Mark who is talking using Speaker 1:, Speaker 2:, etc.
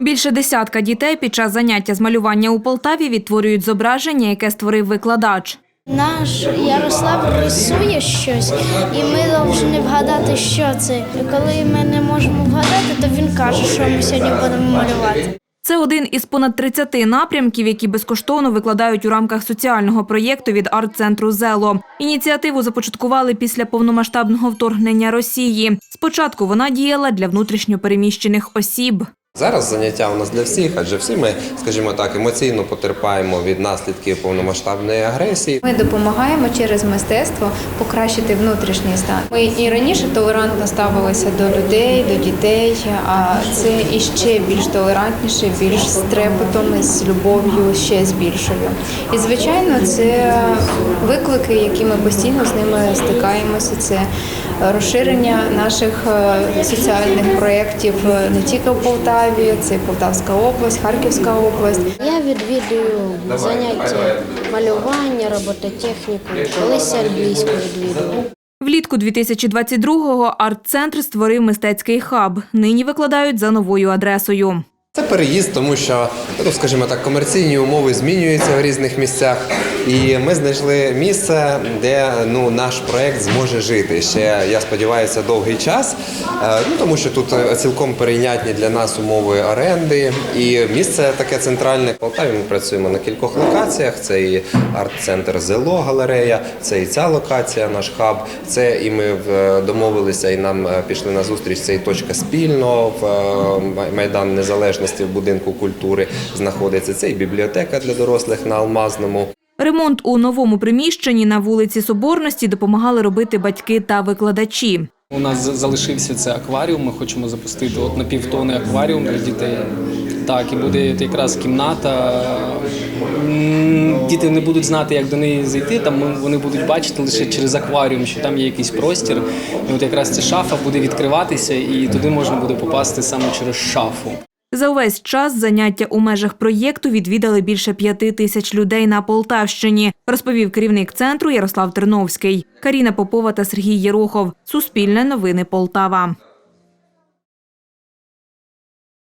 Speaker 1: Більше десятка дітей під час заняття з малювання у Полтаві відтворюють зображення, яке створив викладач.
Speaker 2: Наш Ярослав рисує щось, і ми повинні вгадати, що це. І коли ми не можемо вгадати, то він каже, що ми сьогодні будемо малювати.
Speaker 1: Це один із понад 30 напрямків, які безкоштовно викладають у рамках соціального проєкту від арт-центру «Зело». Ініціативу започаткували після повномасштабного вторгнення Росії. Спочатку вона діяла для внутрішньопереміщених осіб.
Speaker 3: Зараз заняття у нас для всіх, адже всі ми, скажімо так, емоційно потерпаємо від наслідків повномасштабної агресії.
Speaker 4: Ми допомагаємо через мистецтво покращити внутрішній стан. Ми і раніше толерантно ставилися до людей, до дітей, а це іще більш толерантніше, більш з трепетом, з любов'ю, ще з більшою. І звичайно, це виклики, які ми постійно з ними стикаємося. Це розширення наших е, соціальних проєктів е, не тільки в Полтаві, це і Полтавська область, Харківська область.
Speaker 5: Я відвідую заняття малювання, робототехніку, колись англійську відвідую.
Speaker 1: Влітку 2022-го арт-центр створив мистецький хаб. Нині викладають за новою адресою.
Speaker 3: Це переїзд, тому що, ну, скажімо так, комерційні умови змінюються в різних місцях. І ми знайшли місце, де ну, наш проект зможе жити ще, я сподіваюся, довгий час. Е, Ну, тому що тут е, цілком перейнятні для нас умови оренди. І місце таке центральне. В Полтаві ми працюємо на кількох локаціях. Це і арт-центр Зело галерея, це і ця локація, наш хаб. Це і ми е, домовилися, і нам пішли на зустріч. Це і точка спільно в Майдан Незалежності в будинку культури знаходиться. Це і бібліотека для дорослих на Алмазному.
Speaker 1: Ремонт у новому приміщенні на вулиці Соборності допомагали робити батьки та викладачі.
Speaker 6: У нас залишився це акваріум. Ми хочемо запустити от на півтони акваріум для дітей. Так, і буде якраз кімната. Діти не будуть знати, як до неї зайти. Там вони будуть бачити лише через акваріум, що там є якийсь простір. І от якраз ця шафа буде відкриватися, і туди можна буде попасти саме через шафу.
Speaker 1: За увесь час заняття у межах проєкту відвідали більше п'яти тисяч людей на Полтавщині, розповів керівник центру Ярослав Терновський. Каріна Попова та Сергій Єрохов. Суспільне новини Полтава.